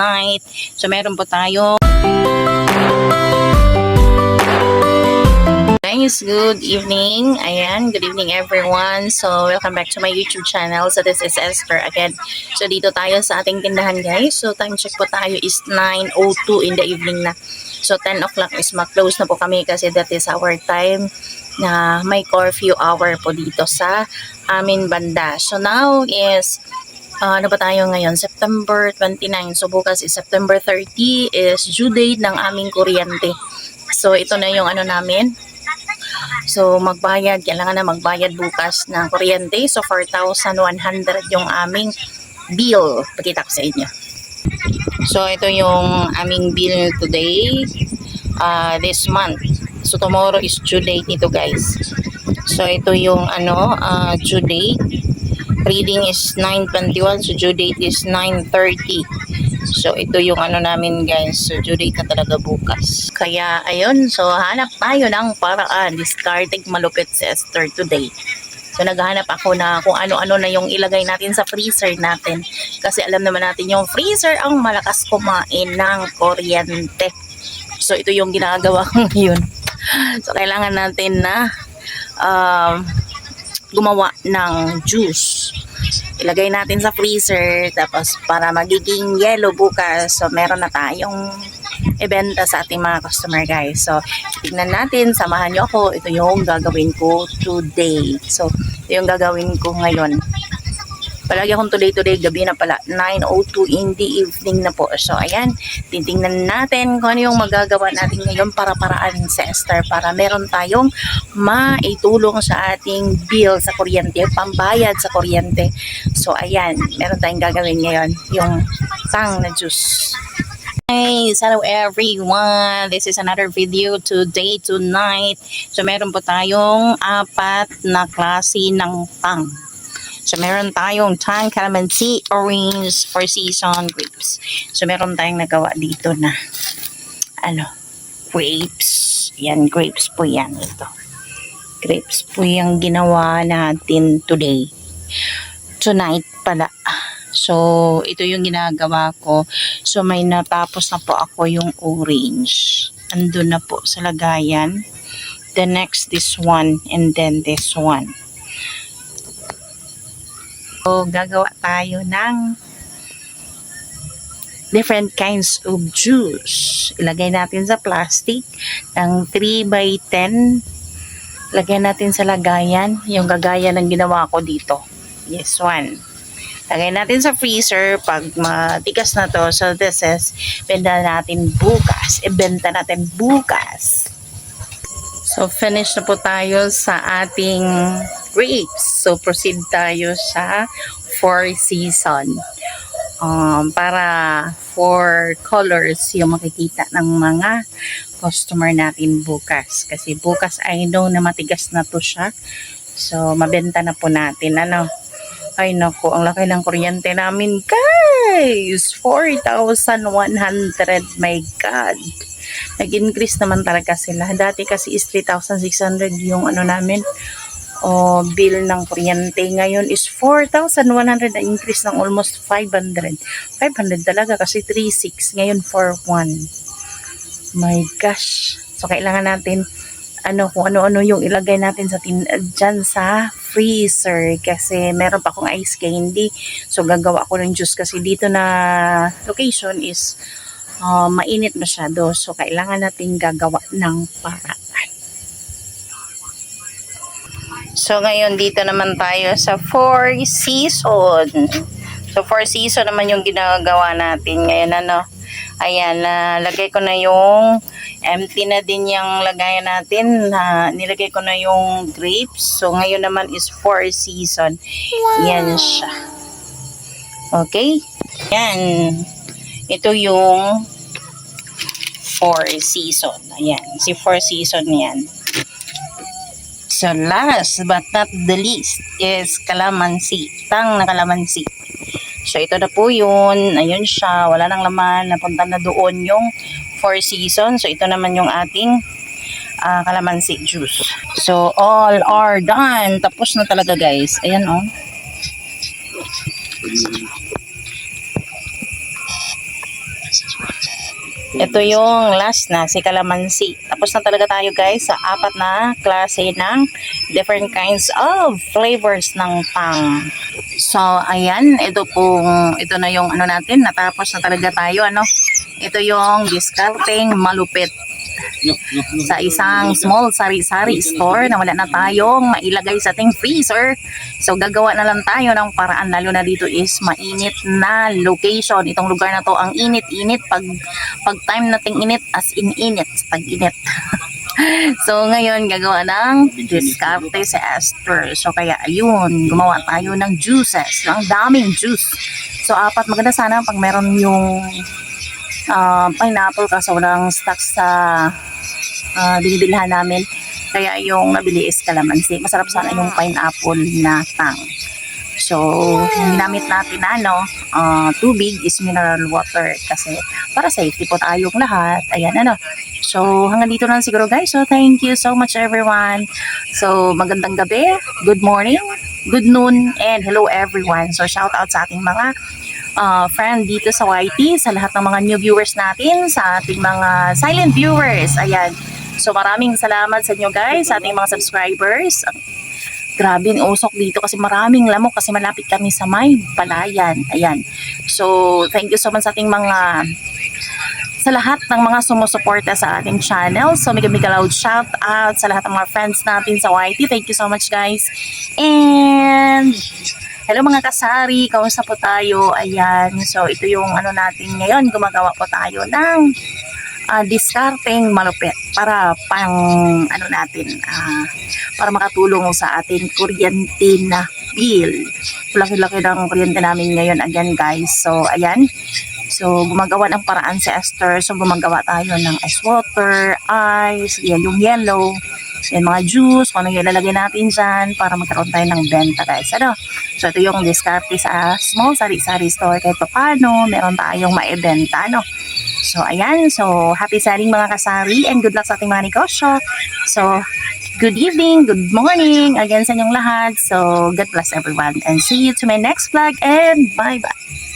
night. So meron po tayo Guys, good evening. Ayan, good evening everyone. So, welcome back to my YouTube channel. So, this is Esther again. So, dito tayo sa ating tindahan guys. So, time check po tayo is 9.02 in the evening na. So, 10 o'clock is ma-close na po kami kasi that is our time na may curfew hour po dito sa amin banda. So, now is Ah, ano ba tayo ngayon? September 29. So, bukas is September 30 is due date ng aming kuryente. So, ito na yung ano namin. So, magbayad. Kailangan na magbayad bukas ng kuryente. So, 4,100 yung aming bill. Pakita ko sa inyo. So, ito yung aming bill today. ah this month. So, tomorrow is due date nito guys. So, ito yung ano, ah, due date reading is 9.21 so due date is 9.30 so ito yung ano namin guys. So due date na talaga bukas. Kaya ayun. So hanap tayo ng paraan. Discarding malupit si Esther today. So naghahanap ako na kung ano-ano na yung ilagay natin sa freezer natin. Kasi alam naman natin yung freezer ang malakas kumain ng kuryente. So ito yung ginagawa ko ngayon. So kailangan natin na um, gumawa ng juice. Ilagay natin sa freezer tapos para magiging yellow bukas. So meron na tayong ibenta sa ating mga customer guys. So tignan natin, samahan nyo ako. Ito yung gagawin ko today. So ito yung gagawin ko ngayon. Palagi akong today-today, gabi na pala, 9.02 in the evening na po. So, ayan, titingnan natin kung ano yung magagawa natin ngayon para paraan sa Esther para meron tayong maitulong sa ating bill sa kuryente, pambayad sa kuryente. So, ayan, meron tayong gagawin ngayon, yung tang na juice. Hey, hello everyone. This is another video today, tonight. So, meron po tayong apat na klase ng tang. So, meron tayong tang, calamansi, orange, four season grapes. So, meron tayong nagawa dito na ano, grapes. Yan, grapes po yan. Ito. Grapes po yung ginawa natin today. Tonight pala. So, ito yung ginagawa ko. So, may natapos na po ako yung orange. Andun na po sa lagayan. The next, this one. And then this one. So, gagawa tayo ng different kinds of juice. Ilagay natin sa plastic ng 3 by 10. Lagay natin sa lagayan. Yung gagaya ng ginawa ko dito. Yes, one. Lagay natin sa freezer. Pag matigas na to, so this is, benta natin bukas. Ibenta natin bukas. So, finish na po tayo sa ating grapes. So, proceed tayo sa four season. Um, para four colors yung makikita ng mga customer natin bukas. Kasi bukas I know na matigas na to siya. So, mabenta na po natin. Ano? Ay, naku, ang laki ng kuryente namin, guys! 4,100. My God! Nag-increase naman talaga sila. Dati kasi is 3,600 yung ano namin, o bill ng kuryente. Ngayon is 4,100 na increase ng almost 500. 500 talaga kasi 3,600. Ngayon 4,100. My gosh. So, kailangan natin ano kung ano-ano yung ilagay natin sa tin dyan sa freezer kasi meron pa akong ice candy so gagawa ko ng juice kasi dito na location is uh, mainit masyado so kailangan natin gagawa ng paraan so ngayon dito naman tayo sa four season. So four season naman yung ginagawa natin ngayon ano? Ayan nalagay ko na yung empty na din yung lagayan natin. Na nilagay ko na yung grapes. So ngayon naman is four season. Yan siya. Okay? Yan. Ito yung four season. Ayan si four season yan so last but not the least is calamansi tang na calamansi So, ito na po yun. Ayun siya. Wala nang laman. Napunta na doon yung four season. So, ito naman yung ating ah, calamansi juice. So, all are done. Tapos na talaga, guys. Ayan, oh. Ito yung last na, si Calamansi. Tapos na talaga tayo guys sa apat na klase ng different kinds of flavors ng tang. So, ayan, ito pong, ito na yung ano natin, natapos na talaga tayo, ano. Ito yung discarding malupit sa isang small sari-sari store na wala na tayong mailagay sa ating freezer. So gagawa na lang tayo ng paraan lalo na dito is mainit na location. Itong lugar na to ang init-init pag pag time nating init as in init pag init. so ngayon gagawa ng diskarte sa Esther. So kaya ayun, gumawa tayo ng juices, ng daming juice. So apat maganda sana pag meron yung ah, pineapple kasi walang stock sa ah, binibilhan namin. Kaya yung nabili is calamansi. Masarap sana yung pineapple na tang. So, yung ginamit natin na ano, ah, tubig is mineral water kasi para safety po tayong lahat. Ayan ano. So, hanggang dito na siguro guys. So, thank you so much everyone. So, magandang gabi, good morning, good noon, and hello everyone. So, shout out sa ating mga uh, friend dito sa YT, sa lahat ng mga new viewers natin, sa ating mga silent viewers. Ayan. So maraming salamat sa inyo guys, sa ating mga subscribers. Grabe ang usok dito kasi maraming lamok kasi malapit kami sa may palayan. Ayan. So thank you so much sa ating mga sa lahat ng mga sumusuporta sa ating channel. So, mega mega loud shout out sa lahat ng mga friends natin sa YT. Thank you so much guys. And Hello mga kasari, kamusta po tayo? Ayan, so ito yung ano natin ngayon, gumagawa po tayo ng uh, discarding malupit para pang ano natin, ah, para makatulong sa ating kuryente na bill. Laki-laki ng kuryente namin ngayon again guys. So ayan, So, gumagawa ng paraan si Esther. So, gumagawa tayo ng ice water, ice, yan, yung yellow, yan, mga juice, kung ano yung ilalagay natin dyan para magkaroon tayo ng benta, guys. Ano? So, ito yung diskarte sa small sari-sari store. Kahit pa paano, meron tayong maibenta, no? So, ayan. So, happy selling mga kasari and good luck sa ating mga negosyo. So, good evening, good morning again sa inyong lahat. So, God bless everyone and see you to my next vlog and bye-bye.